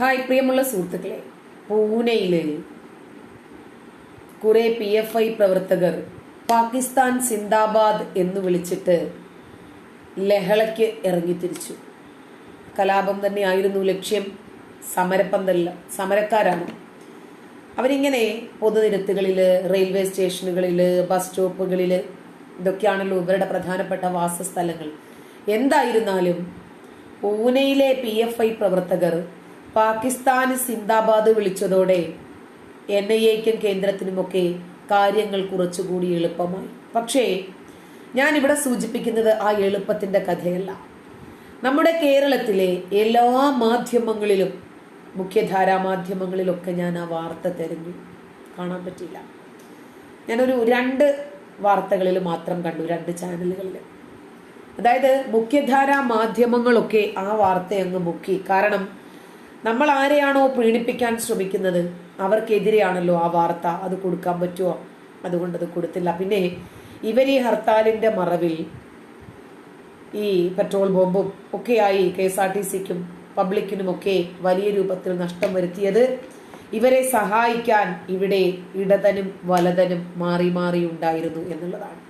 Hi പ്രിയമുള്ള സുഹൃത്തുക്കളെ. പൂനെയിൽ കുറെ പി എഫ് ഐ പ്രവർത്തകർ പാകിസ്ഥാൻ സിന്ദാബാദ് എന്ന് വിളിച്ചിട്ട് ലഹളയ്ക്ക് ഇറങ്ങി തിരിച്ചു. കലാപം തന്നെയായിരുന്നു ലക്ഷ്യം. സമരപ്പന്തല്ല സമരക്കാരാണ്. അവരിങ്ങനെ പൊതുനിരത്തുകളിൽ റെയിൽവേ സ്റ്റേഷനുകളിൽ ബസ് സ്റ്റോപ്പുകളിൽ ഇതൊക്കെയാണല്ലോ ഇവരുടെ പ്രധാനപ്പെട്ട വാസസ്ഥലങ്ങൾ. എന്തായിരുന്നാലും പൂനെയിലെ പി എഫ് ഐ പ്രവർത്തകർ പാകിസ്ഥാന് സിന്ദാബാദ് വിളിച്ചതോടെ എൻ ഐ എക്കും കേന്ദ്രത്തിനുമൊക്കെ കാര്യങ്ങൾ കുറച്ചുകൂടി എളുപ്പമായി. പക്ഷേ ഞാൻ ഇവിടെ സൂചിപ്പിക്കുന്നത് ആ എളുപ്പത്തിന്റെ കഥയല്ല. നമ്മുടെ കേരളത്തിലെ എല്ലാ മാധ്യമങ്ങളിലും മുഖ്യധാരാ മാധ്യമങ്ങളിലൊക്കെ ഞാൻ ആ വാർത്ത തിരഞ്ഞു. കാണാൻ പറ്റില്ല ഞാനൊരു രണ്ട് വാർത്തകളിൽ മാത്രം കണ്ടു രണ്ട് ചാനലുകളിൽ. അതായത് മുഖ്യധാരാ മാധ്യമങ്ങളൊക്കെ ആ വാർത്ത അങ്ങ് മുക്കി. കാരണം നമ്മൾ ആരെയാണോ പ്രീണിപ്പിക്കാൻ ശ്രമിക്കുന്നത്? അവർക്കെതിരെയാണല്ലോ ആ വാർത്ത. അത് കൊടുക്കാൻ പറ്റുമോ? അതുകൊണ്ട് അത് കൊടുത്തില്ല. പിന്നെ ഇവർ ഈ ഹർത്താലിന്റെ മറവിൽ ഈ പെട്രോൾ ബോംബും ഒക്കെയായി കെ എസ് ആർ ടി സിക്കും പബ്ലിക്കിനുമൊക്കെ വലിയ രൂപത്തിൽ നഷ്ടം വരുത്തിയത്. ഇവരെ സഹായിക്കാൻ ഇവിടെ ഇടതനും വലതനും മാറി മാറി ഉണ്ടായിരുന്നു എന്നുള്ളതാണ്.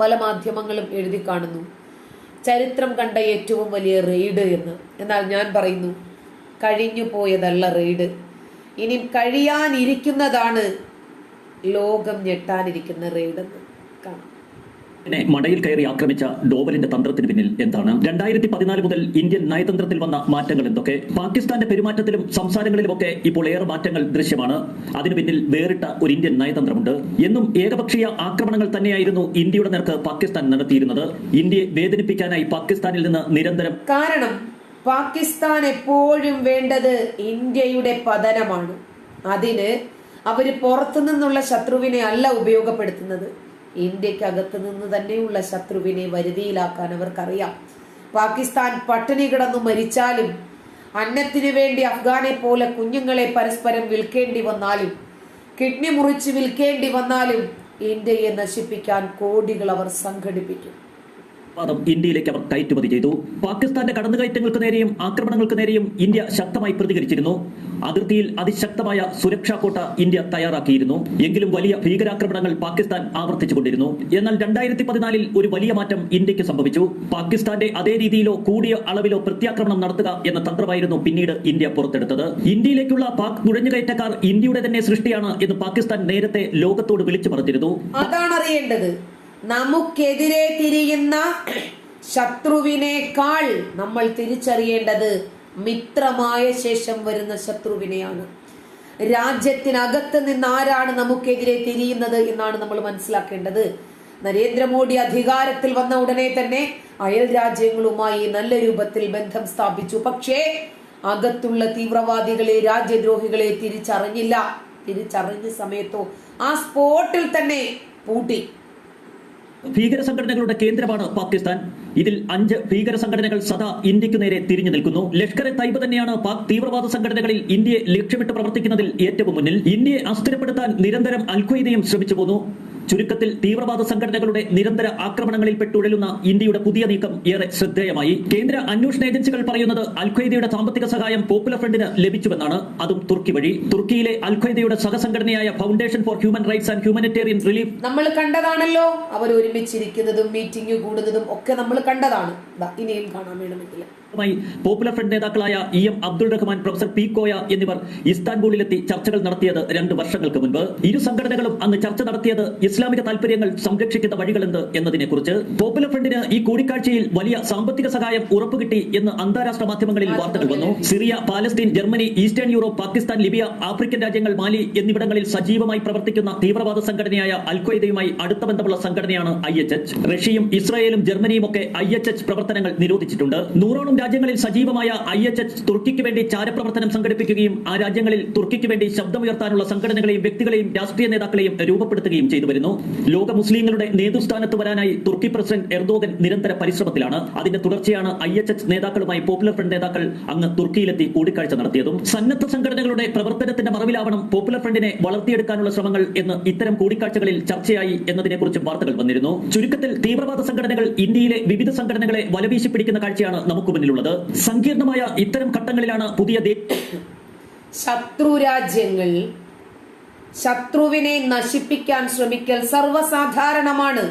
പല മാധ്യമങ്ങളും എഴുതി കാണുന്നു ചരിത്രം കണ്ട ഏറ്റവും വലിയ റെയ്ഡ് എന്ന്. എന്നാൽ ഞാൻ പറയുന്നു കഴിഞ്ഞു പോയതല്ല റെയ്ഡ്. ഇനി കഴിയാനിരിക്കുന്നതാണ് ലോകം ഞെട്ടാനിരിക്കുന്ന റെയ്ഡ് എന്ന് കാണാം. നെ മടയിൽ കയറി ആക്രമിച്ച ഡോവലിന്റെ തന്ത്രത്തിന് പിന്നിൽ എന്താണ്? രണ്ടായിരത്തി പതിനാല് മുതൽ ഇന്ത്യൻ നയതന്ത്രത്തിൽ വന്ന മാറ്റങ്ങൾ എന്തൊക്കെ? പാകിസ്ഥാന്റെ പെരുമാറ്റത്തിലും സംസാരങ്ങളിലും ഒക്കെ ഇപ്പോൾ ഏറെ മാറ്റങ്ങൾ ദൃശ്യമാണ്. അതിനു പിന്നിൽ വേറിട്ട ഒരു ഇന്ത്യൻ നയതന്ത്രമുണ്ട്. എന്നും ഏകപക്ഷീയ ആക്രമണങ്ങൾ തന്നെയായിരുന്നു ഇന്ത്യയുടെ നേർക്ക് പാകിസ്ഥാൻ നടത്തിയിരുന്നത്. ഇന്ത്യയെ വേദനിപ്പിക്കാനായി പാകിസ്ഥാനിൽ നിന്ന് നിരന്തരം കാരണം പാകിസ്ഥാൻ എപ്പോഴും വേണ്ടത് ഇന്ത്യയുടെ പതനമാണ്. അതിന് അവർ പുറത്തു നിന്നുള്ള ശത്രുവിനെ അല്ല ഉപയോഗപ്പെടുത്തുന്നത്. ഇന്ത്യക്കകത്ത് നിന്ന് തന്നെയുള്ള ശത്രുവിനെ വരുതിയിലാക്കാൻ അവർക്കറിയാം. പാകിസ്ഥാൻ പട്ടിണി കിടന്നു മരിച്ചാലും അന്നത്തിനു വേണ്ടി അഫ്ഗാനെ പോലെ കുഞ്ഞുങ്ങളെ പരസ്പരം വിൽക്കേണ്ടി വന്നാലും കിഡ്നി മുറിച്ച് വിൽക്കേണ്ടി വന്നാലും ഇന്ത്യയെ നശിപ്പിക്കാൻ കോടികൾ അവർ സംഘടിപ്പിക്കും. വാദം ഇന്ത്യയിലേക്ക് അവർ കയറ്റുമതി ചെയ്തു. പാകിസ്ഥാന്റെ കടന്നുകയറ്റങ്ങൾക്ക് നേരെയും ആക്രമണങ്ങൾക്ക് നേരെയും ഇന്ത്യ ശക്തമായി പ്രതികരിച്ചിരുന്നു. അതിർത്തിയിൽ അതിശക്തമായ സുരക്ഷാ കോട്ട ഇന്ത്യ തയ്യാറാക്കിയിരുന്നു. എങ്കിലും വലിയ ഭീകരാക്രമണങ്ങൾ പാകിസ്ഥാൻ ആവർത്തിച്ചുകൊണ്ടിരുന്നു. എന്നാൽ രണ്ടായിരത്തി പതിനാലിൽ ഒരു വലിയ മാറ്റം ഇന്ത്യയ്ക്ക് സംഭവിച്ചു. പാകിസ്ഥാന്റെ അതേ രീതിയിലോ കൂടിയ അളവിലോ പ്രത്യാക്രമണം നടത്തുക എന്ന തന്ത്രമായിരുന്നു പിന്നീട് ഇന്ത്യ പുറത്തെടുത്തത്. ഇന്ത്യയിലേക്കുള്ള പാക് നുഴഞ്ഞുകയറ്റക്കാർ ഇന്ത്യയുടെ തന്നെ സൃഷ്ടിയാണ് എന്ന് പാകിസ്ഥാൻ നേരത്തെ ലോകത്തോട് വിളിച്ചു പറഞ്ഞിരുന്നു. അതാണ് അറിയേണ്ടത് നമുക്കെതിരെ തിരിയുന്ന ശത്രുവിനേക്കാൾ നമ്മൾ തിരിച്ചറിയേണ്ടത് മിത്രമായ ശേഷം വരുന്ന ശത്രുവിനെയാണ്. രാജ്യത്തിനകത്ത് നിന്ന് ആരാണ് നമുക്കെതിരെ തിരിയുന്നത് എന്നാണ് നമ്മൾ മനസ്സിലാക്കേണ്ടത്. നരേന്ദ്രമോദി അധികാരത്തിൽ വന്ന ഉടനെ തന്നെ അയൽ രാജ്യങ്ങളുമായി നല്ല രൂപത്തിൽ ബന്ധം സ്ഥാപിച്ചു. പക്ഷേ അകത്തുള്ള തീവ്രവാദികളെ രാജ്യദ്രോഹികളെ തിരിച്ചറിഞ്ഞില്ല. തിരിച്ചറിഞ്ഞ സമയത്തോ ആ സ്പോട്ടിൽ തന്നെ പൂട്ടി. ഭീകര സംഘടനകളുടെ കേന്ദ്രമാണ് പാകിസ്ഥാൻ. ഇതിൽ അഞ്ച് ഭീകര സംഘടനകൾ സദാ ഇന്ത്യയ്ക്ക് നേരെ തിരിഞ്ഞു നിൽക്കുന്നു. ലഷ്കർ എ തൈബ് തന്നെയാണ് പാക് തീവ്രവാദ സംഘടനകളിൽ ഇന്ത്യയെ ലക്ഷ്യമിട്ട് പ്രവർത്തിക്കുന്നതിൽ ഏറ്റവും മുന്നിൽ. ഇന്ത്യയെ അസ്ഥിരപ്പെടുത്താൻ നിരന്തരം അൽഖ്വയ്ദയും ശ്രമിച്ചു പോന്നു. ചുരുക്കത്തിൽ തീവ്രവാദ സംഘടനകളുടെ നിരന്തര ആക്രമണങ്ങളിൽ പെട്ടുഴലുന്ന ഇന്ത്യയുടെ പുതിയ നീക്കം ഏറെ ശ്രദ്ധേയമായി. കേന്ദ്ര അന്വേഷണ ഏജൻസികൾ പറയുന്നത് അൽഖയ്ദയുടെ സാമ്പത്തിക സഹായം പോപ്പുലർ ഫ്രണ്ടിന് ലഭിച്ചുവെന്നാണ്. അതും തുർക്കി വഴി. തുർക്കിയിലെ അൽഖയ്ദയുടെ സഹസംഘടനയായ foundation for human rights and humanitarian relief നമ്മൾ കണ്ടതാണല്ലോ. അവർ ഒരുമിച്ചിരിക്കുന്നതും മീറ്റിംഗ് കൂടുന്നതും ഒക്കെ നമ്മൾ കണ്ടതാണ്. ഇനിയും കാണാൻ വേണമെങ്കിൽ. മായി പോപ്പുലർ ഫ്രണ്ട് നേതാക്കളായ E M Abdul Rahman professor P Koya എന്നിവർ ഇസ്താൻബൂളിലെത്തി ചർച്ചകൾ നടത്തിയത് രണ്ട് വർഷങ്ങൾക്ക് മുൻപ്. ഇരു സംഘടനകളും അന്ന് ചർച്ച നടത്തിയത് ഇസ്ലാമിക താൽപര്യങ്ങൾ സംരക്ഷിക്കുന്ന വഴികളെന്ത് എന്നതിനെ കുറിച്ച് പോപ്പുലർ ഫ്രണ്ടിന് ഈ കൂടിക്കാഴ്ചയിൽ വലിയ സാമ്പത്തിക സഹായം ഉറപ്പുകിട്ടി എന്ന് അന്താരാഷ്ട്ര മാധ്യമങ്ങളിൽ വാർത്തകൾ വന്നു. Syria Palestine Germany Eastern Europe Pakistan Libya African രാജ്യങ്ങൾ മാലി എന്നിവിടങ്ങളിൽ സജീവമായി പ്രവർത്തിക്കുന്ന തീവ്രവാദ സംഘടനയായ അൽഖ്വയ്ദയുമായി അടുത്ത ബന്ധമുള്ള സംഘടനയാണ് ഐ റഷ്യയും ഇസ്രായേലും ജർമ്മനിയും ഒക്കെ ഐ പ്രവർത്തനങ്ങൾ നിരോധിച്ചിട്ടുണ്ട്. നൂറോളം രാജ്യങ്ങളിൽ സജീവമായ ഐ എച്ച് എച്ച് തുർക്കിക്ക് വേണ്ടി ചാരപ്രവർത്തനം സംഘടിപ്പിക്കുകയും ആ രാജ്യങ്ങളിൽ തുർക്കിക്ക് വേണ്ടി ശബ്ദമുയർത്താനുള്ള സംഘടനകളെയും വ്യക്തികളെയും രാഷ്ട്രീയ നേതാക്കളെയും രൂപപ്പെടുത്തുകയും ചെയ്തു വരുന്നു. ലോക മുസ്ലിങ്ങളുടെ നേതൃസ്ഥാനത്ത് വരാനായി തുർക്കി പ്രസിഡന്റ് എർദോഗൻ നിരന്തര പരിശ്രമത്തിലാണ്. അതിന്റെ തുടർച്ചയാണ് ഐ എച്ച് എച്ച് നേതാക്കളുമായി പോപ്പുലർ ഫ്രണ്ട് നേതാക്കൾ അങ്ങ് തുർക്കിയിലെത്തി കൂടിക്കാഴ്ച നടത്തിയതും. സന്നദ്ധ സംഘടനകളുടെ പ്രവർത്തനത്തിന്റെ മറവിലാവണം പോപ്പുലർ ഫ്രണ്ടിനെ വളർത്തിയെടുക്കാനുള്ള ശ്രമങ്ങൾ എന്ന് ഇത്തരം കൂടിക്കാഴ്ചകളിൽ ചർച്ചയായി എന്നതിനെക്കുറിച്ച് വാർത്തകൾ വന്നിരുന്നു. ചുരുക്കത്തിൽ തീവ്രവാദ സംഘടനകൾ ഇന്ത്യയിലെ വിവിധ സംഘടനകളെ വലവീശി പിടിക്കുന്ന കാഴ്ചയാണ് നമുക്ക് മുന്നിലുള്ളത് മുന്നിലുള്ളത് സങ്കീർണമായ ഇത്തരം ഘട്ടങ്ങളിലാണ് പുതിയ ശത്രു ശത്രുരാജ്യങ്ങൾ ശത്രുവിനെ നശിപ്പിക്കാൻ ശ്രമിക്കൽ സർവസാധാരണമാണ്.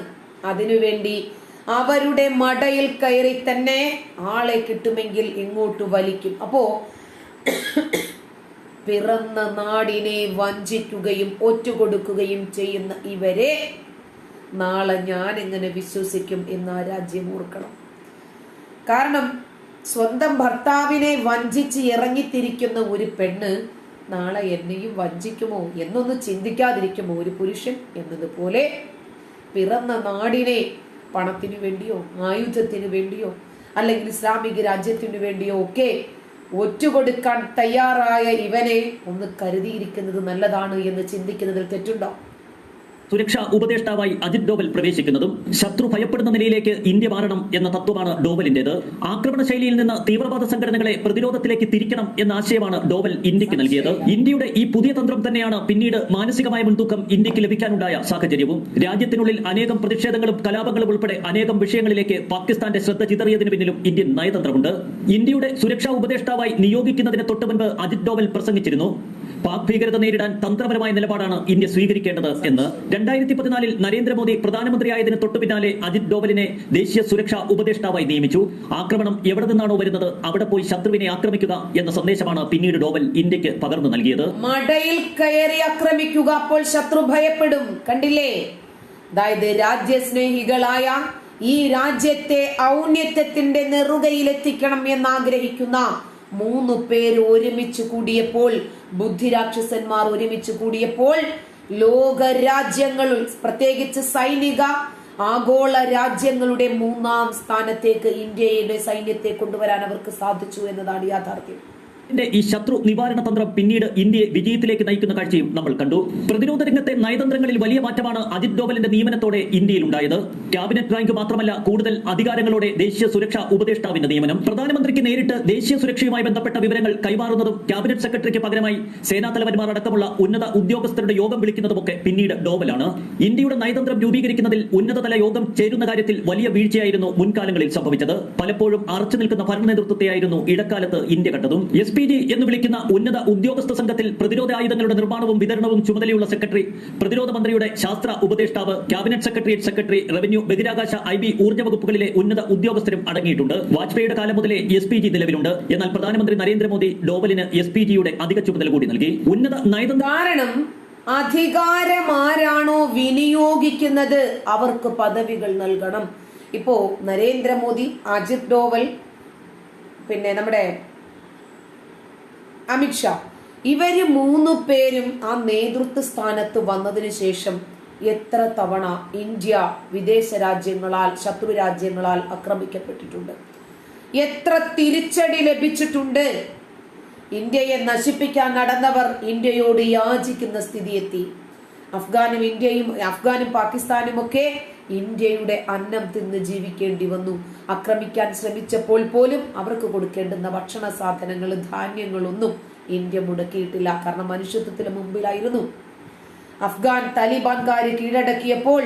അതിനുവേണ്ടി അവരുടെ മടയിൽ കയറി തന്നെ ആളെ കിട്ടുമെങ്കിൽ ഇങ്ങോട്ട് വലിക്കും. അപ്പോ പിറന്ന നാടിനെ വഞ്ചിക്കുകയും ഒറ്റുകൊടുക്കുകയും ചെയ്യുന്ന ഇവരെ നാളെ ഞാൻ എങ്ങനെ വിശ്വസിക്കും എന്ന് ആ രാജ്യം ഓർക്കണം. കാരണം സ്വന്തം ഭർത്താവിനെ വഞ്ചിച്ച് ഇറങ്ങിത്തിരിക്കുന്ന ഒരു പെണ്ണ് നാളെ എന്നെയും വഞ്ചിക്കുമോ എന്നൊന്ന് ചിന്തിക്കാതിരിക്കുമോ ഒരു പുരുഷൻ എന്നതുപോലെ പിറന്ന നാടിനെ പണത്തിനു വേണ്ടിയോ ആയുധത്തിനു വേണ്ടിയോ അല്ലെങ്കിൽ ഇസ്ലാമിക രാജ്യത്തിനു വേണ്ടിയോ ഒക്കെ ഒറ്റുകൊടുക്കാൻ തയ്യാറായ ഇവനെ ഒന്ന് കരുതിയിരിക്കുന്നത് നല്ലതാണ് എന്ന് ചിന്തിക്കുന്നതിൽ തെറ്റുണ്ടോ? സുരക്ഷാ ഉപദേഷ്ടാവായി അജിത് ഡോവൽ പ്രവേശിക്കുന്നതും ശത്രു ഭയപ്പെടുന്ന നിലയിലേക്ക് ഇന്ത്യ മാറണം എന്ന തത്വമാണ് ഡോവലിന്റേത് ആക്രമണ ശൈലിയിൽ നിന്ന് തീവ്രവാദ സംഘടനകളെ പ്രതിരോധത്തിലേക്ക് തിരിക്കണം എന്ന ആശയമാണ് ഡോവൽ ഇന്ത്യയ്ക്ക് നൽകിയത്. ഇന്ത്യയുടെ ഈ പുതിയ തന്ത്രം തന്നെയാണ് പിന്നീട് മാനസികമായ മുൻതൂക്കം ഇന്ത്യയ്ക്ക് ലഭിക്കാനുണ്ടായ സാഹചര്യവും. രാജ്യത്തിനുള്ളിൽ അനേകം പ്രതിഷേധങ്ങളും കലാപങ്ങളും ഉൾപ്പെടെ അനേകം വിഷയങ്ങളിലേക്ക് പാകിസ്ഥാന്റെ ശ്രദ്ധ ചിതറിയതിനു പിന്നിലും ഇന്ത്യൻ നയതന്ത്രമുണ്ട്. ഇന്ത്യയുടെ സുരക്ഷാ ഉപദേഷ്ടാവായി നിയോഗിക്കുന്നതിന് തൊട്ടുമുമ്പ് അജിത് ഡോവൽ പ്രസംഗിച്ചിരുന്നു. പാക് ഭീകരത നേരിടാൻ തന്ത്രപരമായ നിലപാടാണ് ഇന്ത്യ സ്വീകരിക്കേണ്ടത് എന്ന്. രണ്ടായിരത്തി പതിനാലിൽ നരേന്ദ്രമോദി പ്രധാനമന്ത്രിയായതിന് തൊട്ടു പിന്നാലെ അജിത് ഡോവലിനെ ദേശീയ സുരക്ഷാ ഉപദേഷ്ടാവായി നിയമിച്ചു. ആക്രമണം എവിടെ നിന്നാണോ വരുന്നത് അവിടെ പോയി ശത്രുവിനെ ആക്രമിക്കുക എന്ന സന്ദേശമാണ് പിന്നീട് ഡോവൽ ഇന്ത്യയ്ക്ക് പകർന്നു നൽകിയത്. മടയിൽ കയറി ആക്രമിക്കുക അപ്പോൾ ശത്രു ഭയപ്പെടും. കണ്ടില്ലേ? അതായത് രാജ്യസ്നേഹികളായ ഈ രാജ്യത്തെ ഔന്നത്യത്തിന്റെ നെറുകയിലെത്തിക്കണം എന്നാഗ്രഹിക്കുന്ന മൂന്ന് പേര് ഒരുമിച്ച് കൂടിയപ്പോൾ ബുദ്ധിരാക്ഷസന്മാർ ഒരുമിച്ച് കൂടിയപ്പോൾ ലോക രാജ്യങ്ങൾ പ്രത്യേകിച്ച് സൈനിക ആഗോള രാജ്യങ്ങളുടെ മൂന്നാം സ്ഥാനത്തേക്ക് ഇന്ത്യയുടെ സൈന്യത്തെ കൊണ്ടുവരാൻ അവർക്ക് സാധിച്ചു എന്നതാണ് യാഥാർത്ഥ്യം. ഇതിന്റെ ഈ ശത്രു നിവാരണ തന്ത്രം പിന്നീട് ഇന്ത്യയെ വിജയത്തിലേക്ക് നയിക്കുന്ന കാഴ്ചയും നമ്മൾ കണ്ടു. പ്രതിരോധ രംഗത്തെ നയതന്ത്രങ്ങളിൽ വലിയ മാറ്റമാണ് അജിത് ഡോവലിന്റെ നിയമനത്തോടെ ഇന്ത്യയിൽ ഉണ്ടായത് ക്യാബിനറ്റ് റാങ്ക് മാത്രമല്ല കൂടുതൽ അധികാരങ്ങളോടെ ദേശീയ സുരക്ഷാ ഉപദേഷ്ടാവിന്റെ നിയമനം. പ്രധാനമന്ത്രിക്ക് നേരിട്ട് ദേശീയ സുരക്ഷയുമായി ബന്ധപ്പെട്ട വിവരങ്ങൾ കൈമാറുന്നതും ക്യാബിനറ്റ് സെക്രട്ടറിക്ക് പകരമായി സേനാ തലവന്മാർ അടക്കമുള്ള ഉന്നത ഉദ്യോഗസ്ഥരുടെ യോഗം വിളിക്കുന്നതുമൊക്കെ പിന്നീട് ഡോവലാണ്. ഇന്ത്യയുടെ നയതന്ത്രം രൂപീകരിക്കുന്നതിൽ ഉന്നതതല യോഗം ചേരുന്ന കാര്യത്തിൽ വലിയ വീഴ്ചയായിരുന്നു മുൻകാലങ്ങളിൽ സംഭവിച്ചത്. പലപ്പോഴും അറച്ചു നിൽക്കുന്ന ഭരണ നേതൃത്വത്തെയായിരുന്നു ഇടക്കാലത്ത് ഇന്ത്യ കണ്ടതും. എസ് പി ജി എന്ന് വിളിക്കുന്ന ഉന്നത ഉദ്യോഗസ്ഥ സംഘത്തിൽ പ്രതിരോധ ആയുധങ്ങളുടെ നിർമ്മാണവും വിതരണവും ചുമതലയുള്ള സെക്രട്ടറി പ്രതിരോധ മന്ത്രിയുടെ ശാസ്ത്ര ഉപദേഷ്ടാവ് ക്യാബിനറ്റ് സെക്രട്ടറിയേറ്റ് സെക്രട്ടറി റവന്യൂ ബഹിരാകാശ ഐ ബി ഊർജ വകുപ്പുകളിലെ ഉന്നത ഉദ്യോഗസ്ഥരും അടങ്ങിയിട്ടുണ്ട്. വാജ്പേയിയുടെ കാലം മുതലേ എസ് പി ജി നിലവിലുണ്ട്. എന്നാൽ പ്രധാനമന്ത്രി നരേന്ദ്രമോദി ഡോവലിന് എസ് പി ജിയുടെ അധിക ചുമതല കൂടി നൽകി. ഉന്നത നയതന്ത്ര കാരണം അധികാരം ആരാണോ വിനിയോഗിക്കുന്നത്? അവർക്ക് പദവികൾ നൽകണം. ഇപ്പോ നരേന്ദ്രമോദി അജിത് ഡോവൽ പിന്നെ നമ്മുടെ അമിത്ഷാ ഇവർ മൂന്ന് പേരും ആ നേതൃത്വ സ്ഥാനത്ത് വന്നതിന് ശേഷം എത്ര തവണ ഇന്ത്യ വിദേശ രാജ്യങ്ങളാൽ ശത്രു രാജ്യങ്ങളാൽ ആക്രമിക്കപ്പെട്ടിട്ടുണ്ട്. എത്ര തിരിച്ചടി ലഭിച്ചിട്ടുണ്ട്. ഇന്ത്യയെ നശിപ്പിക്കാൻ നടന്നവർ ഇന്ത്യയോട് യാചിക്കുന്ന സ്ഥിതിയെത്തി. അഫ്ഗാനും ഇന്ത്യയും അഫ്ഗാനും പാകിസ്ഥാനും ഒക്കെ ഇന്ത്യയുടെ അന്നം തിന്ന് ജീവിക്കേണ്ടി വന്നു. ആക്രമിക്കാൻ ശ്രമിച്ചപ്പോൾ പോലും അവർക്ക് കൊടുക്കേണ്ടുന്ന ഭക്ഷണ സാധനങ്ങളും ധാന്യങ്ങളൊന്നും ഇന്ത്യ മുടക്കിയിട്ടില്ല. കാരണം മനുഷ്യത്വത്തിന് മുമ്പിലായിരുന്നു. അഫ്ഗാൻ താലിബാൻകാര് കീഴടക്കിയപ്പോൾ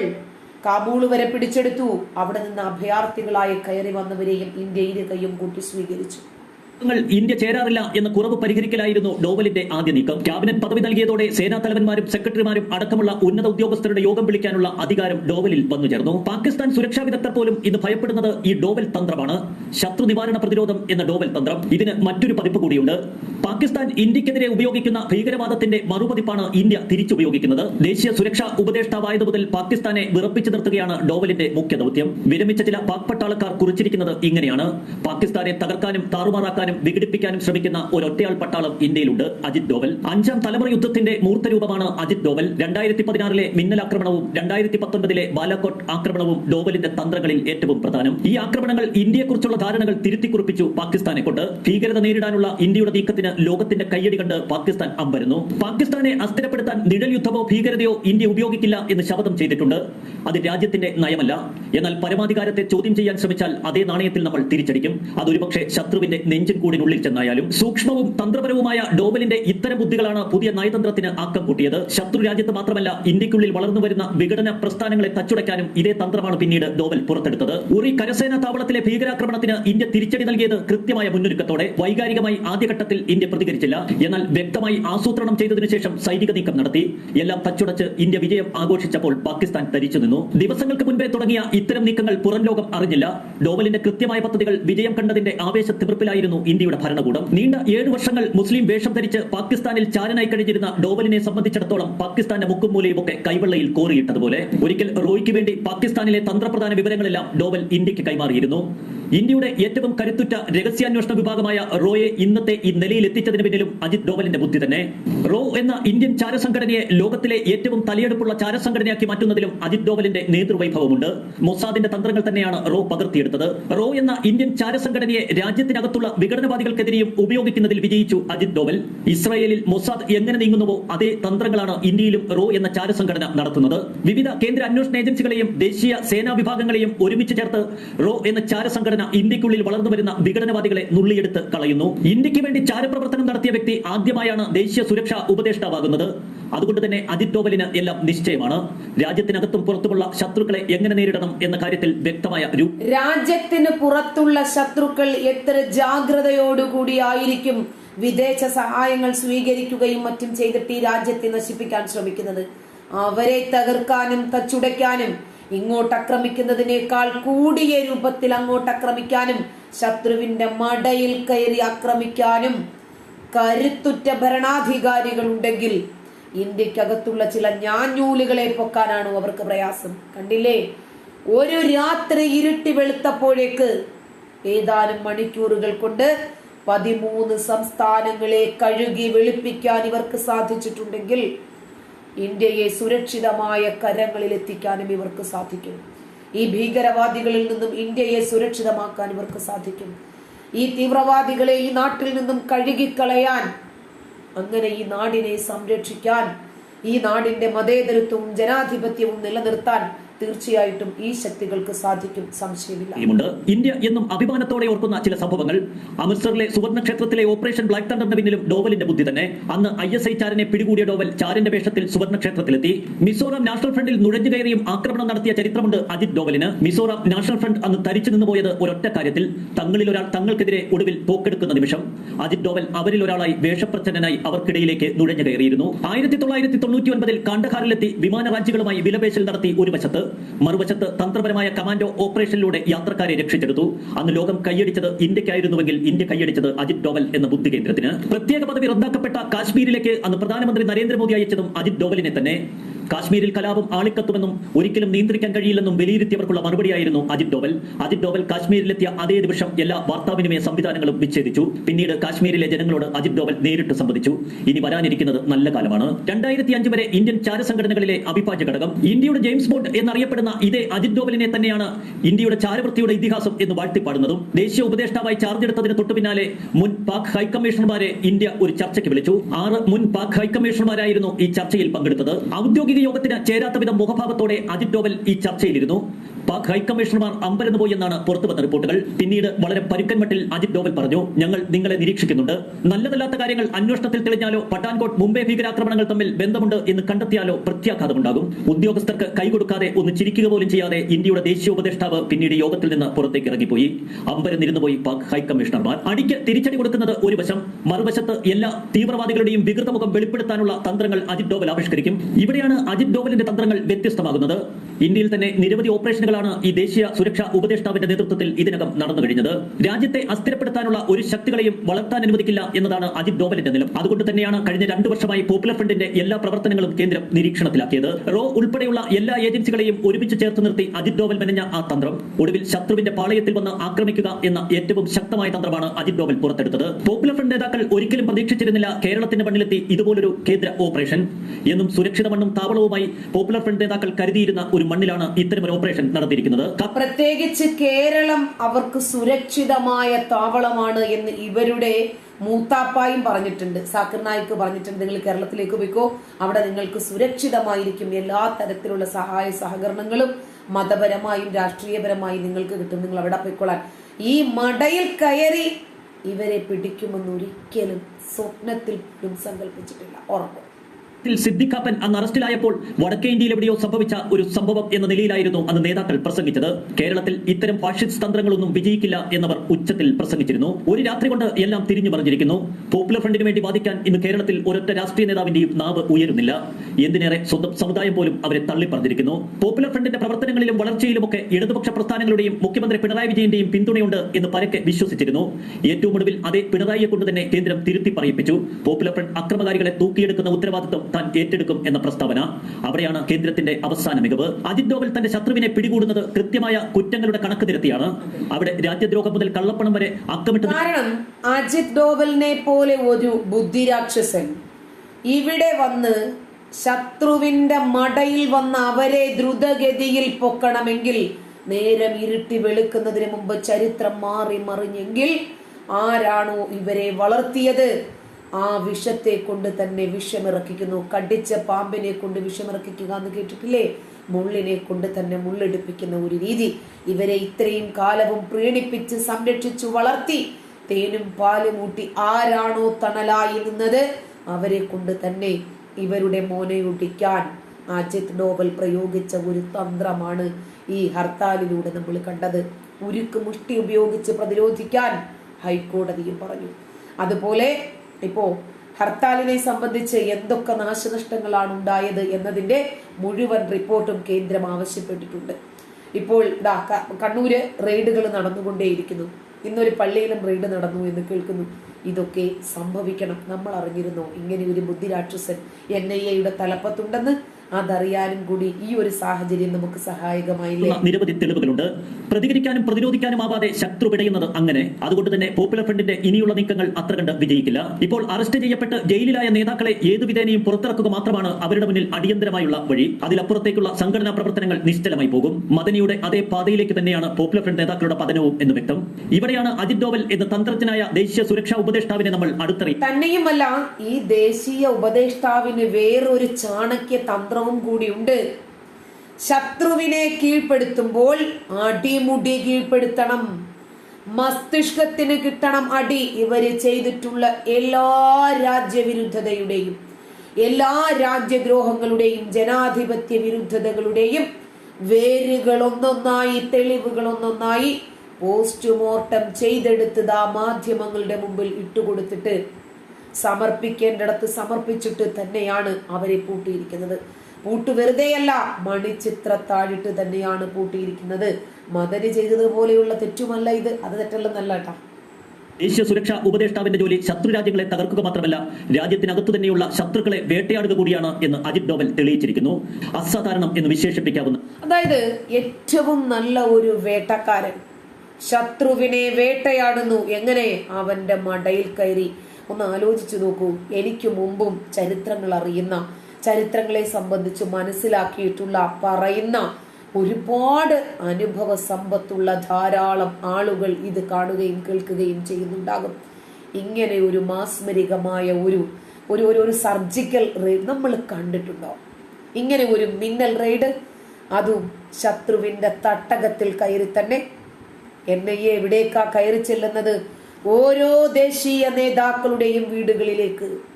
കാബൂൾ വരെ പിടിച്ചെടുത്തു. അവിടെ നിന്ന് അഭയാർത്ഥികളായി കയറി വന്നവരെയും ഇന്ത്യ ഇരു കൈയും കൂട്ടി സ്വീകരിച്ചു. ങ്ങൾ ഇന്ത്യ ചേരാറില്ല എന്ന കുറവ് പരിഹരിക്കലായിരുന്നു ഡോവലിന്റെ ആദ്യ നീക്കം. ക്യാബിനറ്റ് പദവി നൽകിയതോടെ സേനാ തലവന്മാരും സെക്രട്ടറിമാരും അടക്കമുള്ള ഉന്നത ഉദ്യോഗസ്ഥരുടെ യോഗം വിളിക്കാനുള്ള അധികാരം ഡോവലിൽ വന്നു ചേർന്നു. പാകിസ്ഥാൻ സുരക്ഷാ വിദഗ്ധർ പോലും ഇന്ന് ഭയപ്പെടുന്നത് ഈ ഡോവൽ തന്ത്രമാണ്. ശത്രു നിവാരണ പ്രതിരോധം എന്ന ഡോവൽ തന്ത്രം. ഇതിന് മറ്റൊരു പതിപ്പ് കൂടിയുണ്ട്. പാകിസ്ഥാൻ ഇന്ത്യക്കെതിരെ ഉപയോഗിക്കുന്ന ഭീകരവാദത്തിന്റെ മറുപതിപ്പാണ് ഇന്ത്യ തിരിച്ചുപയോഗിക്കുന്നത്. ദേശീയ സുരക്ഷാ ഉപദേഷ്ടാവായത് മുതൽ പാകിസ്ഥാനെ വിറപ്പിച്ചു നിർത്തുകയാണ് ഡോവലിന്റെ മുഖ്യ ദൗത്യം. വിരമിച്ച ചില പാക് പട്ടാളക്കാർ കുറിച്ചിരിക്കുന്നത് ഇങ്ങനെയാണ്. പാകിസ്ഥാനെ തകർക്കാനും താറുമാറാക്കാനും വിഘടിപ്പിക്കാനും ശ്രമിക്കുന്ന ഒരു ഒറ്റയാൾ പട്ടാളം ഇന്ത്യയിലുണ്ട്. അജിത് ഡോവൽ. അഞ്ചാം തലമുറ യുദ്ധത്തിന്റെ മൂർത്തരൂപമാണ് അജിത് ഡോവൽ. രണ്ടായിരത്തി പതിനാറിലെ മിന്നൽ ആക്രമണവും രണ്ടായിരത്തി പത്തൊൻപതിലെ ബാലാക്കോട്ട് ആക്രമണവും ഡോവലിന്റെ തന്ത്രങ്ങളിൽ ഏറ്റവും പ്രധാനം. ഈ ആക്രമണങ്ങൾ ഇന്ത്യയെക്കുറിച്ചുള്ള ധാരണകൾ തിരുത്തിക്കുറിപ്പിച്ചു പാകിസ്ഥാനെ കൊണ്ട്. ഭീകരത നേരിടാനുള്ള ഇന്ത്യയുടെ നീക്കത്തിന് ലോകത്തിന്റെ കയ്യടി കണ്ട് പാകിസ്ഥാൻ അമ്പരുന്നു. പാകിസ്ഥാനെ അസ്ഥിരപ്പെടുത്താൻ നിഴൽ യുദ്ധമോ ഭീകരതയോ ഇന്ത്യ ഉപയോഗിക്കില്ല എന്ന് ശപഥം ചെയ്തിട്ടുണ്ട്. അത് രാജ്യത്തിന്റെ നയമല്ല. എന്നാൽ പരമാധികാരത്തെ ചോദ്യം ചെയ്യാൻ ശ്രമിച്ചാൽ അതേ നാണയത്തിൽ നമ്മൾ തിരിച്ചടിക്കും. അതൊരുപക്ഷെ ശത്രുവിന്റെ നെഞ്ചിൻ കൂടിനുള്ളിൽ ചെന്നായാലും സൂക്ഷ്മവും തന്ത്രപരവുമായ ഡോബലിന്റെ ഇത്തരം ബുദ്ധികളാണ് പുതിയ നയതന്ത്രത്തിന് ആക്കം കൂട്ടിയത്. ശത്രു രാജ്യത്ത് മാത്രമല്ല ഇന്ത്യക്കുള്ളിൽ വളർന്നു വരുന്ന വിഘടന പ്രസ്ഥാനങ്ങളെ തച്ചുടയ്ക്കാനും ഇതേ തന്ത്രമാണ് പിന്നീട് ഡോബൽ പുറത്തെടുത്തത്. ഉറി കരസേനാ താവളത്തിലെ ഭീകരാക്രമണത്തിന് ഇന്ത്യ തിരിച്ചടി നൽകിയത് കൃത്യമായ മുന്നൊരുക്കത്തോടെ വൈകാരികമായി ആദ്യഘട്ടത്തിൽ ഇന്ത്യ പ്രതികരിച്ചില്ല. എന്നാൽ വ്യക്തമായി ആസൂത്രണം ചെയ്തതിനു ശേഷം സൈനിക നീക്കം നടത്തി. എല്ലാം തച്ചുടച്ച് ഇന്ത്യ വിജയം ആഘോഷിച്ചപ്പോൾ പാകിസ്ഥാൻ തരിച്ചു നിന്നു. ദിവസങ്ങൾക്ക് മുൻപേ തുടങ്ങിയ ഇത്തരം നീക്കങ്ങൾ പുറം ലോകം അറിഞ്ഞില്ല. ഡോവലിന്റെ കൃത്യമായ പദ്ധതികൾ വിജയം കണ്ടതിന്റെ ആവേശ തിമിർപ്പിലായിരുന്നു ഇന്ത്യയുടെ ഭരണകൂടം. നീണ്ട ഏഴു വർഷങ്ങൾ മുസ്ലിം വേഷം ധരിച്ച് പാകിസ്ഥാനിൽ ചാരനായി കഴിഞ്ഞിരുന്ന ഡോവലിനെ സംബന്ധിച്ചിടത്തോളം പാകിസ്ഥാന്റെ മുക്കും മൂലയും ഒക്കെ കൈവെള്ളയിൽ കോറിയിട്ടതുപോലെ. ഒരിക്കൽ റോയ്ക്ക് വേണ്ടി പാകിസ്ഥാനിലെ തന്ത്രപ്രധാന വിവരങ്ങളെല്ലാം ഡോവൽ ഇന്ത്യയ്ക്ക് കൈമാറിയിരുന്നു. ഇന്ത്യയുടെ ഏറ്റവും കരുത്തുറ്റ രഹസ്യാന്വേഷണ വിഭാഗമായ റോയെ ഇന്നത്തെ ഈ നിലയിൽ എത്തിച്ചതിന് പിന്നിലും അജിത് ഡോവലിന്റെ ബുദ്ധി തന്നെ. റോ എന്ന ഇന്ത്യൻ ചാരസംഘടനയെ ലോകത്തിലെ ഏറ്റവും തലയെടുപ്പുള്ള ചാരസംഘടനയാക്കി മാറ്റുന്നതിലും അജിത് ഡോവലിന്റെ നേതൃവൈഭവമുണ്ട്. മൊസാദിന്റെ തന്ത്രങ്ങൾ തന്നെയാണ് റോ പകർത്തിയെടുത്തത്. റോ എന്ന ഇന്ത്യൻ ചാരസംഘടനയെ രാജ്യത്തിനകത്തുള്ള വിഘടനവാദികൾക്കെതിരെയും ഉപയോഗിക്കുന്നതിൽ വിജയിച്ചു അജിത് ഡോവൽ. ഇസ്രായേലിൽ മൊസാദ് എങ്ങനെ നീങ്ങുന്നുവോ അതേ തന്ത്രങ്ങളാണ് ഇന്ത്യയിലും റോ എന്ന ചാരസംഘടന നടത്തുന്നത്. വിവിധ കേന്ദ്ര അന്വേഷണ ഏജൻസികളെയും ദേശീയ സേനാ വിഭാഗങ്ങളെയും ഒരുമിച്ച് ചേർത്ത് റോ എന്ന ചാരസംഘടന ഇന്ത്യക്കുള്ളിൽ വളർന്നു വരുന്ന വിഘടനവാദികളെ നുള്ളിയെടുത്ത് കളയുന്നു. ഇന്ത്യയ്ക്ക് വേണ്ടി ചാരപ്രവർത്തനം നടത്തിയ വ്യക്തി ആദ്യമായാണ് ദേശീയ സുരക്ഷാ ഉപദേഷ്ടാവാകുന്നത്. അതുകൊണ്ട് തന്നെ അജിത് ഡോവലിന് എല്ലാം നിശ്ചയമാണ്. രാജ്യത്തിനകത്തും പുറത്തുമുള്ള ശത്രുക്കളെ എങ്ങനെ നേരിടണം എന്ന കാര്യത്തിൽ വ്യക്തമായ രാജ്യത്തിന് പുറത്തുള്ള ശത്രുക്കൾ എത്ര ജാഗ്രതയോടുകൂടി ആയിരിക്കും വിദേശ സഹായങ്ങൾ സ്വീകരിക്കുകയും മറ്റും ചെയ്തിട്ട് ഈ രാജ്യത്തെ നശിപ്പിക്കാൻ ശ്രമിക്കുന്നത്? അവരെ തകർക്കാനും തച്ചുടയ്ക്കാനും ഇങ്ങോട്ട് ആക്രമിക്കുന്നതിനേക്കാൾ കൂടിയ രൂപത്തിൽ അങ്ങോട്ട് ആക്രമിക്കാനും ശത്രുവിന്റെ മടയിൽ കയറി ആക്രമിക്കാനും കരുത്തുറ്റ ഭരണാധികാരികൾ ഉണ്ടെങ്കിൽ ഇന്ത്യക്കകത്തുള്ള ചില ഞാഞ്ഞൂലുകളെ പൊക്കാനാണ് അവർക്ക് പ്രയാസം. കണ്ടില്ലേ? ഒരു രാത്രി ഇരുട്ടി വെളുത്തപ്പോഴേക്ക് ഏതാനും മണിക്കൂറുകൾ കൊണ്ട് പതിമൂന്ന് സംസ്ഥാനങ്ങളെ കഴുകി വെളുപ്പിക്കാൻ ഇവർക്ക് സാധിച്ചിട്ടുണ്ടെങ്കിൽ ഇന്ത്യയെ സുരക്ഷിതമായ കരങ്ങളിൽ എത്തിക്കാനും ഇവർക്ക് സാധിക്കും. ഈ ഭീകരവാദികളിൽ നിന്നും ഇന്ത്യയെ സുരക്ഷിതമാക്കാൻ ഇവർക്ക് സാധിക്കും. ഈ തീവ്രവാദികളെ ഈ നാട്ടിൽ നിന്നും കഴുകിക്കളയാൻ അങ്ങനെ ഈ നാടിനെ സംരക്ഷിക്കാൻ ഈ നാടിന്റെ മതേതരത്വവും ജനാധിപത്യവും നിലനിർത്താൻ തീർച്ചയായിട്ടും ഈ ശക്തികൾക്ക് സാധിക്കും. സംശയമില്ല. ഇന്ത്യ എന്നും അഭിമാനത്തോടെ ഓർക്കുന്ന ചില സംഭവങ്ങൾ. അമൃത്സറിലെ സുവർണ ക്ഷേത്രത്തിലെ ഓപ്പറേഷൻ ബ്ലാക്ക് തണ്ടറിന് പിന്നിലും ഡോവലിന്റെ ബുദ്ധി തന്നെ. അന്ന് ഐ എസ് ഐ ചാരനെ പിടികൂടിയ ഡോവൽ ചാരന്റെ വേഷത്തിൽ സുവർണ ക്ഷേത്രത്തിലെത്തി മിസോറാം നാഷണൽ ഫ്രണ്ടിൽ നുഴഞ്ഞു കയറിയും ആക്രമണം നടത്തിയ ചരിത്രമുണ്ട് അജിത് ഡോവലിന്. മിസോറാം നാഷണൽ ഫ്രണ്ട് അന്ന് തരിച്ചു നിന്നുപോയത് ഒരൊറ്റ കാര്യത്തിൽ. തങ്ങളിൽ ഒരാൾ തങ്ങൾക്കെതിരെ ഒടുവിൽ തോക്കെടുക്കുന്ന നിമിഷം. അജിത് ഡോവൽ അവരിൽ ഒരാളായി വേഷപ്രച്ഛന്നനായി അവർക്കിടയിലേക്ക് നുഴഞ്ഞു കയറിയിരുന്നു. ആയിരത്തി തൊള്ളായിരത്തി തൊണ്ണൂറ്റി ഒൻപതിൽ കാണ്ഡഹാറിലെത്തി വിമാന റാഞ്ചുകളുമായി വിലപേശൽ നടത്തി ഒരു വശത്ത്. മറുവശത്ത് തന്ത്രപരമായ കമാൻഡോ ഓപ്പറേഷനിലൂടെ യാത്രക്കാരെ രക്ഷിച്ചെടുത്തു. അന്ന് ലോകം കൈയടിച്ചത് ഇന്ത്യക്കായിരുന്നുവെങ്കിൽ ഇന്ത്യ കൈയടിച്ചത് അജിത് ഡോവൽ എന്ന ബുദ്ധി കേന്ദ്രത്തിന്. പ്രത്യേക പദവി റദ്ദാക്കപ്പെട്ട കാശ്മീരിലേക്ക് അന്ന് പ്രധാനമന്ത്രി നരേന്ദ്രമോദി അയച്ചതും അജിത് ഡോവലിനെ തന്നെ. കാശ്മീരിൽ കലാപം ആളിക്കത്തുമെന്നും ഒരിക്കലും നിയന്ത്രിക്കാൻ കഴിയില്ലെന്നും വിലയിരുത്തിയവർക്കുള്ള മറുപടിയായിരുന്നു അജിത് ഡോവൽ. അജിത് ഡോവൽ കാശ്മീരിലെത്തിയ അതേ ദിവസം എല്ലാ വാർത്താവിനിമയ സംവിധാനങ്ങളും വിച്ഛേദിച്ചു. പിന്നീട് കാശ്മീരിലെ ജനങ്ങളോട് അജിത് ഡോവൽ നേരിട്ട് സംവദിച്ചു. ഇനി വരാനിരിക്കുന്നത് നല്ല കാലമാണ്. രണ്ടായിരത്തി അഞ്ച് വരെ ഇന്ത്യൻ ചാരസംഘടനകളിലെ അവിഭാജ്യ ഘടകം ഇന്ത്യയുടെ ജെയിംസ് ബോണ്ട് എന്നറിയപ്പെടുന്ന ഇതേ അജിത് ഡോവലിനെ തന്നെയാണ് ഇന്ത്യയുടെ ചാരവൃത്തിയുടെ ഇതിഹാസം എന്ന് വാഴ്ത്തിപ്പാടുന്നതും. ദേശീയ ഉപദേഷ്ടാവായി ചാർജ് എടുത്തതിന് തൊട്ടു പിന്നാലെ മുൻ പാക് ഹൈക്കമ്മീഷണർമാരെ ഇന്ത്യ ഒരു ചർച്ചയ്ക്ക് വിളിച്ചു. ആറ് മുൻ പാക് ഹൈക്കമ്മീഷണർമാരായിരുന്നു ഈ ചർച്ചയിൽ പങ്കെടുത്തത്. ഔദ്യോഗിക യോഗത്തിന് ചേരാത്ത വിധം മുഖഭാവത്തോടെ അജിത് ഡോവൽ ഈ ചർച്ചയിലിരുന്നു. പാക് ഹൈക്കമ്മീഷണർമാർ അമ്പരന്ന് പോയി എന്നാണ് പുറത്തുവന്ന റിപ്പോർട്ടുകൾ. പിന്നീട് വളരെ പരുക്കൻ മട്ടിൽ അജിത് ഡോവൽ പറഞ്ഞു ഞങ്ങൾ നിങ്ങളെ നിരീക്ഷിക്കുന്നുണ്ട്. നല്ലതല്ലാത്ത കാര്യങ്ങൾ അന്വേഷണത്തിൽ തെളിഞ്ഞാലോ പട്ടാൻകോട്ട് മുംബൈ ഭീകരാക്രമണങ്ങൾ തമ്മിൽ ബന്ധമുണ്ട് എന്ന് കണ്ടെത്തിയാലോ പ്രത്യാഘാതമുണ്ടാകും. ഉദ്യോഗസ്ഥർക്ക് കൈകൊടുക്കാതെ ഒന്ന് ചിരിക്കുക പോലും ചെയ്യാതെ ഇന്ത്യയുടെ ദേശീയ ഉപദേഷ്ടാവ് പിന്നീട് യോഗത്തിൽ നിന്ന് പുറത്തേക്ക് ഇറങ്ങിപ്പോയി. അമ്പരന്നിരുന്നു പോയി പാക് ഹൈക്കമ്മീഷണർമാർ അടിക്ക് തിരിച്ചടി കൊടുക്കുന്നത് ഒരു വശം. മറുവശത്ത് എല്ലാ തീവ്രവാദികളുടെയും വികൃതമുഖം വെളിപ്പെടുത്താനുള്ള തന്ത്രങ്ങൾ അജിത് ഡോവൽ ആവിഷ്കരിക്കും. ഇവിടെയാണ് അജിത് ഡോവലിന്റെ തന്ത്രങ്ങൾ വ്യത്യസ്തമാകുന്നത്. ഇന്ത്യയിൽ തന്നെ നിരവധി ഓപ്പറേഷനുകളാണ് ഈ ദേശീയ സുരക്ഷാ ഉപദേഷ്ടാവിന്റെ നേതൃത്വത്തിൽ ഇതിനകം നടന്നു കഴിഞ്ഞത്. രാജ്യത്തെ അസ്ഥിരപ്പെടുത്താനുള്ള ഒരു ശക്തികളെയും വളർത്താൻ അനുവദിക്കില്ല എന്നതാണ് അജിത് ഡോവലിന്റെ നിലം. അതുകൊണ്ട് തന്നെയാണ് കഴിഞ്ഞ രണ്ടു വർഷമായി പോപ്പുലർ ഫ്രണ്ടിന്റെ എല്ലാ പ്രവർത്തനങ്ങളും കേന്ദ്രം നിരീക്ഷണത്തിലാക്കിയത്. റോ ഉൾപ്പെടെയുള്ള എല്ലാ ഏജൻസികളെയും ഒരുമിച്ച് ചേർത്ത് നിർത്തി അജിത് ഡോവൽ മെനഞ്ഞ ആ തന്ത്രം. ഒടുവിൽ ശത്രുവിന്റെ പാളയത്തിൽ വന്ന് ആക്രമിക്കുക എന്ന ഏറ്റവും ശക്തമായ തന്ത്രമാണ് അജിത് ഡോവൽ പുറത്തെടുത്തത്. പോപ്പുലർ ഫ്രണ്ട് നേതാക്കൾ ഒരിക്കലും പ്രതീക്ഷിച്ചിരുന്നില്ല കേരളത്തിന്റെ മണ്ണിലെത്തി ഇതുപോലൊരു കേന്ദ്ര ഓപ്പറേഷൻ. എന്നും സുരക്ഷിത മണ്ണും താവളവുമായി പോപ്പുലർ ഫ്രണ്ട് നേതാക്കൾ കരുതിയിരുന്ന ഒരു മണ്ണിലാണ് ഇത്തരമൊരു ഓപ്പറേഷൻ നടത്തിയിരിക്കുന്നത്. പ്രത്യേകിച്ച് കേരളം അവർക്ക് സുരക്ഷിതമായ താവളമാണ് എന്ന് ഇവരുടെ മൂത്താപ്പായും പറഞ്ഞിട്ടുണ്ട്. സാക്കിർ നായിക്ക് പറഞ്ഞിട്ടുണ്ട്. നിങ്ങൾ കേരളത്തിലേക്ക് പോയിക്കോ. അവിടെ നിങ്ങൾക്ക് സുരക്ഷിതമായിരിക്കും. എല്ലാ തരത്തിലുള്ള സഹായ സഹകരണങ്ങളും മതപരമായും രാഷ്ട്രീയപരമായും നിങ്ങൾക്ക് കിട്ടും. നിങ്ങൾ അവിടെ പോയിക്കൊള്ളാൻ ഈ മടയിൽ കയറി ഇവരെ പിടിക്കുമെന്ന് ഒരിക്കലും സ്വപ്നത്തിൽ പോലും സങ്കല്പിച്ചിട്ടില്ല ഉറപ്പ്. ിൽ സിദ്ദിഖാപ്പൻ അന്ന് അറസ്റ്റിലായപ്പോൾ വടക്കേ ഇന്ത്യയിൽ എവിടെയോ സംഭവിച്ച ഒരു സംഭവം എന്ന നിലയിലായിരുന്നു അന്ന് നേതാക്കൾ പ്രസംഗിച്ചത്. കേരളത്തിൽ ഇത്തരം ഫാഷിസ്റ്റ് തന്ത്രങ്ങളൊന്നും വിജയിക്കില്ല എന്നവർ ഉച്ചത്തിൽ പ്രസംഗിച്ചിരുന്നു. ഒരു രാത്രി കൊണ്ട് എല്ലാം തിരിഞ്ഞു പറഞ്ഞിരിക്കുന്നു. പോപ്പുലർ ഫ്രണ്ടിന് വേണ്ടി വാദിക്കാൻ ഇന്ന് കേരളത്തിൽ ഒരൊറ്റ രാഷ്ട്രീയ നേതാവിന്റെയും നാവ് ഉയരുന്നില്ല. എന്തിനേറെ സ്വന്തം സമുദായം പോലും അവരെ തള്ളിപ്പറഞ്ഞിരിക്കുന്നു. പോപ്പുലർ ഫ്രണ്ടിന്റെ പ്രവർത്തനങ്ങളിലും വളർച്ചയിലുമൊക്കെ ഇടതുപക്ഷ പ്രസ്ഥാനങ്ങളുടെയും മുഖ്യമന്ത്രി പിണറായി വിജയന്റെയും പിന്തുണയുണ്ട് എന്ന് പരക്കെ വിശ്വസിച്ചിരുന്നു. ഏറ്റവും ഒടുവിൽ അതേ പിണറായിയെ കൊണ്ട് തന്നെ കേന്ദ്രം തിരുത്തി പറയിപ്പിച്ചു. പോപ്പുലർ ഫ്രണ്ട് അക്രമകാരികളെ തൂക്കിയെടുക്കുന്ന ഉത്തരവാദിത്വം താൻ ഏറ്റെടുക്കും എന്ന പ്രസ്താവന അവിടെയാണ് കേന്ദ്രത്തിന്റെ അവസാന മികവ്. അജിത് ഡോവൽ തന്റെ ശത്രുവിനെ പിടികൂടുന്നത് കൃത്യമായ കുറ്റങ്ങളുടെ കണക്ക് തിരുത്തിയാണ്. അവിടെ രാജ്യദ്രോഹം മുതൽ കള്ളപ്പണം വരെ അക്കമിട്ട് കാരണം അജിത് ഡോവലിനെ പോലെ ഒരു ബുദ്ധിരാക്ഷസൻ ഇവിടെ വന്ന് ശത്രുവിന്റെ മടയിൽ വന്ന് അവരെ ദ്രുതഗതിയിൽ പൊക്കണമെങ്കിൽ നേരം ഇരുട്ടി വെളുക്കുന്നതിന് മുമ്പ് ചരിത്രം മാറി മറിഞ്ഞെങ്കിൽ ആരാണോ ഇവരെ വളർത്തിയത്? ആ വിഷത്തെ കൊണ്ട് തന്നെ വിഷമിറക്കിക്കുന്നു. കടിച്ച പാമ്പിനെ കൊണ്ട് വിഷമിറക്കിക്കുക എന്ന് കേട്ടിട്ടില്ലേ? മുള്ളിനെ കൊണ്ട് തന്നെ മുള്ളെടുപ്പിക്കുന്ന ഒരു രീതി. ഇവരെ ഇത്രയും കാലവും പ്രീണിപ്പിച്ച് സംരക്ഷിച്ചു വളർത്തി. തേനും പാലും ഊട്ടി ആരാണോ തണലായി നിന്നത്? അവരെ കൊണ്ട് തന്നെ ഇവരുടെ മോനെ ഉടിക്കാൻ അജിത് ഡോവൽ പ്രയോഗിച്ച ഒരു തന്ത്രമാണ് ഈ ഹർത്താലിലൂടെ നമ്മൾ കണ്ടത്. ഉരുക്ക് മുഷ്ടി ഉപയോഗിച്ച് പ്രതിരോധിക്കാൻ ഹൈക്കോടതിയും പറഞ്ഞു. അതുപോലെ ഇപ്പോ ഹർത്താലിനെ സംബന്ധിച്ച് എന്തൊക്കെ നാശനഷ്ടങ്ങളാണ് ഉണ്ടായത് എന്നതിന്റെ മുഴുവൻ റിപ്പോർട്ടും കേന്ദ്രം ആവശ്യപ്പെട്ടിട്ടുണ്ട്. ഇപ്പോൾ ദാ കണ്ണൂര് റെയ്ഡുകൾ നടന്നുകൊണ്ടേയിരിക്കുന്നു. ഇന്നൊരു പള്ളിയിലും റെയ്ഡ് നടന്നു എന്ന് കേൾക്കുന്നു. ഇതൊക്കെ സംഭവിക്കണം. നമ്മൾ അറിഞ്ഞിരുന്നു? ഇങ്ങനെ ഒരു ബുദ്ധിരാക്ഷസൻ എൻ ഐ എയുടെ തലപ്പത്തുണ്ടെന്ന് അതറിയാനും കൂടി ഈ ഒരു സാഹചര്യം നമുക്ക് സഹായകമായില്ലേ? നിരവധി തെളിവുകളുണ്ട്. പ്രതികരിക്കാനും പ്രതിരോധിക്കാനും ആവാതെ ശത്രു പിടയുന്നത് അങ്ങനെ. അതുകൊണ്ട് തന്നെ പോപ്പുലർ ഫ്രണ്ടിന്റെ ഇനിയുള്ള നീക്കങ്ങൾ അത്ര കണ്ട് വിജയിക്കില്ല. ഇപ്പോൾ അറസ്റ്റ് ചെയ്യപ്പെട്ട് ജയിലിലായ നേതാക്കളെ ഏതു വിധേനയും പുറത്തിറക്കുക മാത്രമാണ് അവരുടെ മുന്നിൽ അടിയന്തരമായുള്ള വഴി. അതിലപ്പുറത്തേക്കുള്ള സംഘടനാ പ്രവർത്തനങ്ങൾ നിശ്ചലമായി പോകും. മദനിയുടെ അതേ പാതയിലേക്ക് തന്നെയാണ് പോപ്പുലർ ഫ്രണ്ട് നേതാക്കളുടെ പതനവും എന്ന് വ്യക്തം. ഇവിടെയാണ് അജിത് ഡോവൽ എന്ന തന്ത്രജ്ഞനായ ദേശീയ സുരക്ഷാ ഉപദേഷ്ടാവിനെ നമ്മൾ അടുത്തറി തന്നെയുമല്ല ഈ ദേശീയ ഉപദേഷ്ടാവിന് വേറൊരു ചാണക്യ തന്ത്രവും കൂടിയുണ്ട് ശത്രുവിനെ കീഴ്പ്പെടുത്തുമ്പോൾ അടിമുടി കീഴ്പ്പെടുത്തണം. മസ്തിഷ്കത്തിന് കിട്ടണം അടി. ഇവർ ചെയ്തിട്ടുള്ള എല്ലാ രാജ്യവിരുദ്ധതയുടെയും എല്ലാ രാജ്യദ്രോഹങ്ങളുടെയും ജനാധിപത്യ വിരുദ്ധതകളുടെയും തെളിവുകൾ ഒന്നൊന്നായി പോസ്റ്റ്മോർട്ടം ചെയ്തെടുത്തത് ആ മാധ്യമങ്ങളുടെ മുമ്പിൽ ഇട്ടുകൊടുത്തിട്ട് സമർപ്പിക്കേണ്ടിടത്ത് സമർപ്പിച്ചിട്ട് തന്നെയാണ് അവരെ പൂട്ടിയിരിക്കുന്നത്. പൂട്ട് വെറുതെയല്ല മണിച്ചിത്രത്താഴിട്ട് തന്നെയാണ് പൂട്ടിയിരിക്കുന്നത്. മദന് ചെയ്തതുപോലെയുള്ള തെറ്റുമല്ല ഇത്. അത് തെറ്റല്ലെന്നല്ല കേട്ടാ. ദേശീയ സുരക്ഷാ ഉപദേഷ്ടാവിന്റെ ജോലി ശത്രു രാജ്യങ്ങളെ തകർക്കുക മാത്രമല്ല രാജ്യത്തിനകത്തു തന്നെയുള്ള ശത്രുക്കളെ വേട്ടയാടുക കൂടിയാണ് എന്ന് അജിത് ഡോവൽ തെളിയിച്ചിരിക്കുന്നു. അസാധാരണം എന്ന് വിശേഷിപ്പിക്കാവുന്ന അതായത് ഏറ്റവും നല്ല ഒരു വേട്ടക്കാരൻ. ശത്രുവിനെ വേട്ടയാടുന്നു. എങ്ങനെ? അവന്റെ മടയിൽ കയറി. ഒന്ന് ആലോചിച്ചു നോക്കൂ. എനിക്ക് മുമ്പും ചരിത്രങ്ങൾ അറിയുന്ന ചരിത്രങ്ങളെ സംബന്ധിച്ച് മനസ്സിലാക്കിയിട്ടുള്ള പറയുന്ന ഒരുപാട് അനുഭവ സമ്പത്തുള്ള ധാരാളം ആളുകൾ ഇത് കാണുകയും കേൾക്കുകയും ചെയ്യുന്നുണ്ടാകും. ഇങ്ങനെ ഒരു മാസ്മരികമായ ഒരു ഒരു ഒരു സർജിക്കൽ റെയ്ഡ് നമ്മൾ കണ്ടിട്ടുണ്ടോ? ഇങ്ങനെ ഒരു മിന്നൽ റെയ്ഡ് അതും ശത്രുവിന്റെ തട്ടകത്തിൽ കയറി തന്നെ എൻ ഐ എ എവിടേക്കാ കയറി ചെല്ലുന്നത്? ഓരോ ദേശീയ നേതാക്കളുടെയും വീടുകളിലേക്ക്.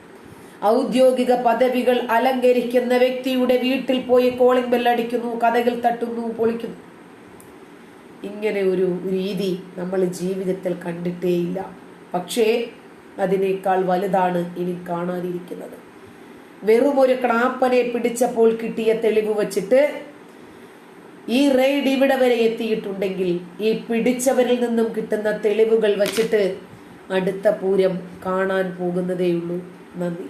ഔദ്യോഗിക പദവികൾ അലങ്കരിക്കുന്ന വ്യക്തിയുടെ വീട്ടിൽ പോയി കോളിംഗ് ബെല്ലടിക്കുന്നു കഥകൾ തട്ടുന്നു പൊളിക്കുന്നു. ഇങ്ങനെ ഒരു രീതി നമ്മൾ ജീവിതത്തിൽ കണ്ടിട്ടേയില്ല. പക്ഷേ അതിനേക്കാൾ വലുതാണ് ഇനി കാണാനിരിക്കുന്നത്. വെറും ഒരു ക്ലാപ്പനെ പിടിച്ചപ്പോൾ കിട്ടിയ തെളിവ് വച്ചിട്ട് ഈ റെയ്ഡ് ഇവിടെ വരെ എത്തിയിട്ടുണ്ടെങ്കിൽ ഈ പിടിച്ചവരിൽ നിന്നും കിട്ടുന്ന തെളിവുകൾ വച്ചിട്ട് അടുത്ത പൂരം കാണാൻ പോകുന്നതേയുള്ളൂ. നന്ദി.